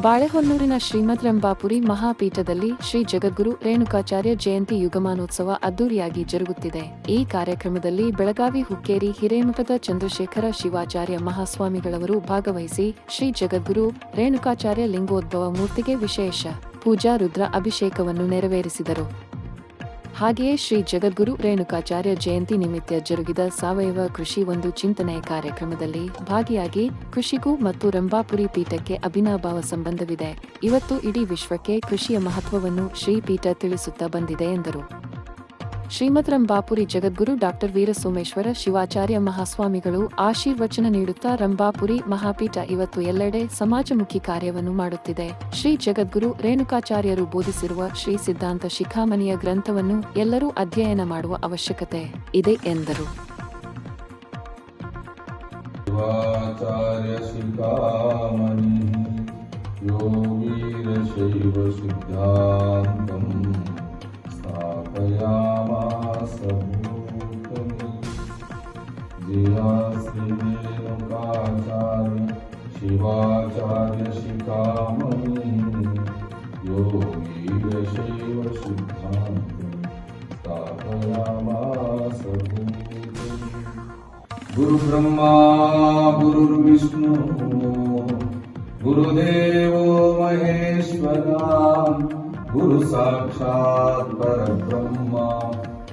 ಬಾಳೆಹೊನ್ನೂರಿನ ಶ್ರೀಮದ್ ರಂಭಾಪುರಿ ಮಹಾಪೀಠದಲ್ಲಿ ಶ್ರೀ ಜಗದ್ಗುರು ರೇಣುಕಾಚಾರ್ಯ ಜಯಂತಿ ಯುಗಮಾನೋತ್ಸವ ಅದ್ದೂರಿಯಾಗಿ ಜರುಗುತ್ತಿದೆ. ಈ ಕಾರ್ಯಕ್ರಮದಲ್ಲಿ ಬೆಳಗಾವಿ ಹುಕ್ಕೇರಿ ಹಿರೇಮಠದ ಚಂದ್ರಶೇಖರ ಶಿವಾಚಾರ್ಯ ಮಹಾಸ್ವಾಮಿಗಳವರು ಭಾಗವಹಿಸಿ ಶ್ರೀ ಜಗದ್ಗುರು ರೇಣುಕಾಚಾರ್ಯ ಲಿಂಗೋದ್ಭವ ಮೂರ್ತಿಗೆ ವಿಶೇಷ ಪೂಜಾ ರುದ್ರ ಅಭಿಷೇಕವನ್ನು ನೆರವೇರಿಸಿದರು. ಹಾಗೆಯೇ ಶ್ರೀ ಜಗದ್ಗುರು ರೇಣುಕಾಚಾರ್ಯ ಜಯಂತಿ ನಿಮಿತ್ತ ಜರುಗಿದ ಸಾವಯವ ಕೃಷಿ ಒಂದು ಚಿಂತನೆಯ ಕಾರ್ಯಕ್ರಮದಲ್ಲಿ ಭಾಗಿಯಾಗಿ ಕೃಷಿಗೂ ಮತ್ತು ರಂಭಾಪುರಿ ಪೀಠಕ್ಕೆ ಅಭಿನಾಭಾವ ಸಂಬಂಧವಿದೆ. ಇವತ್ತು ಇಡೀ ವಿಶ್ವಕ್ಕೆ ಕೃಷಿಯ ಮಹತ್ವವನ್ನು ಶ್ರೀ ಪೀಠ ತಿಳಿಸುತ್ತಾ ಬಂದಿದೆ ಎಂದರು. ಶ್ರೀಮದ್ ರಂಭಾಪುರಿ ಜಗದ್ಗುರು ಡಾಕ್ಟರ್ ವೀರಸೋಮೇಶ್ವರ ಶಿವಾಚಾರ್ಯ ಮಹಾಸ್ವಾಮಿಗಳು ಆಶೀರ್ವಚನ ನೀಡುತ್ತಾ ರಂಭಾಪುರಿ ಮಹಾಪೀಠ ಇವತ್ತು ಎಲ್ಲೆಡೆ ಸಮಾಜಮುಖಿ ಕಾರ್ಯವನ್ನು ಮಾಡುತ್ತಿದೆ ಶ್ರೀ ಜಗದ್ಗುರು ರೇಣುಕಾಚಾರ್ಯರು ಬೋಧಿಸಿರುವ ಶ್ರೀ ಸಿದ್ಧಾಂತ ಶಿಖಾಮಣಿಯ ಗ್ರಂಥವನ್ನು ಎಲ್ಲರೂ ಅಧ್ಯಯನ ಮಾಡುವ ಅವಶ್ಯಕತೆ ಇದೆ ಎಂದರು शिवाचार्य शिखामणि योगीरशैव सिद्धान्तम् स्थापयामास जियासिनेनुकाचार्य शिवाचार्य शिखामणि योगीरशैव सिद्धान्तं स्थापयामास गुरुब्रह्मा गुरुर्विष्णु गुरुदेव महेश्वरा गुरुसाक्षात् परब्रह्मा।